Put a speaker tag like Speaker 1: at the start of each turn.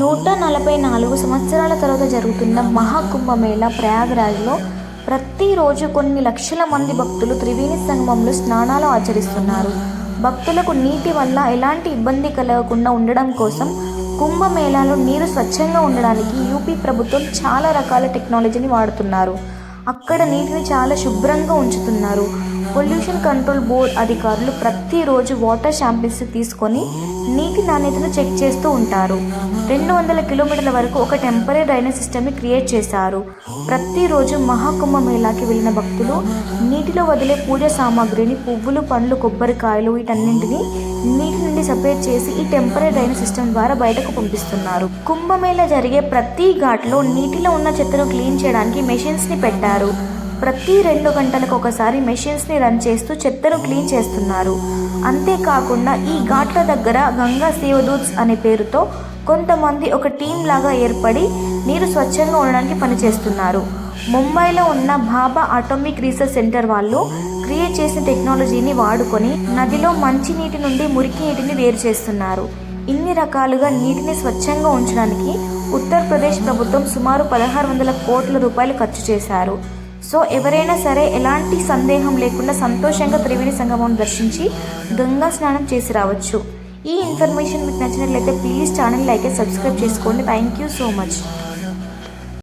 Speaker 1: నూట నలభై నాలుగు సంవత్సరాల తర్వాత జరుగుతున్న మహాకుంభమేళ ప్రయాగరాజ్లో ప్రతిరోజు కొన్ని లక్షల మంది భక్తులు త్రివేణి సంగమంలో స్నానాలు ఆచరిస్తున్నారు. భక్తులకు నీటి వల్ల ఎలాంటి ఇబ్బంది కలగకుండా ఉండడం కోసం కుంభమేళాలో నీరు స్వచ్ఛంగా ఉండడానికి యూపీ ప్రభుత్వం చాలా రకాల టెక్నాలజీని వాడుతున్నారు. అక్కడ నీటిని చాలా శుభ్రంగా ఉంచుతున్నారు. పొల్యూషన్ కంట్రోల్ బోర్డ్ అధికారులు ప్రతిరోజు వాటర్ శాంపిల్స్ తీసుకొని నీటి నాణ్యతను చెక్ చేస్తూ ఉంటారు. రెండు వందల కిలోమీటర్ల వరకు ఒక టెంపరీ డ్రైనేజ్ సిస్టమ్ని క్రియేట్ చేశారు. ప్రతిరోజు మహాకుంభ మేళాకి వెళ్ళిన భక్తులు నీటిలో వదిలే పూజ సామాగ్రిని పువ్వులు పండ్లు కొబ్బరికాయలు వీటన్నింటినీ నీటి నుండి సపరేట్ చేసి ఈ టెంపరీ డ్రైనేజ్ సిస్టమ్ ద్వారా బయటకు పంపిస్తున్నారు. కుంభమేళ జరిగే ప్రతి ఘాట్లో నీటిలో ఉన్న చెత్తను క్లీన్ చేయడానికి మెషిన్స్ని పెట్టారు. ప్రతి రెండు గంటలకు ఒకసారి మెషిన్స్ని రన్ చేస్తూ చెత్తను క్లీన్ చేస్తున్నారు. అంతేకాకుండా ఈ ఘాట్ల దగ్గర గంగా సేవదూత్స్ అనే పేరుతో కొంతమంది ఒక టీం లాగా ఏర్పడి నీరు స్వచ్ఛంగా ఉండడానికి పనిచేస్తున్నారు. ముంబైలో ఉన్న బాబా అటామిక్ రీసెర్చ్ సెంటర్ వాళ్ళు క్రియేట్ చేసిన టెక్నాలజీని వాడుకొని నదిలో మంచి నీటి నుండి మురికి నీటిని వేరు చేస్తున్నారు. ఇన్ని రకాలుగా నీటిని స్వచ్ఛంగా ఉంచడానికి ఉత్తరప్రదేశ్ ప్రభుత్వం సుమారు పదహారు వందల కోట్ల రూపాయలు ఖర్చు చేశారు. సో ఎవరైనా సరే ఎలాంటి సందేహం లేకుండా సంతోషంగా త్రివేణి సంగమం దర్శించి గంగా స్నానం చేసి రావచ్చు. ఈ ఇన్ఫర్మేషన్ మీకు నచ్చినట్లయితే ప్లీజ్ ఛానల్ లైక్ సబ్స్క్రైబ్ చేసుకోండి. Thank you so much.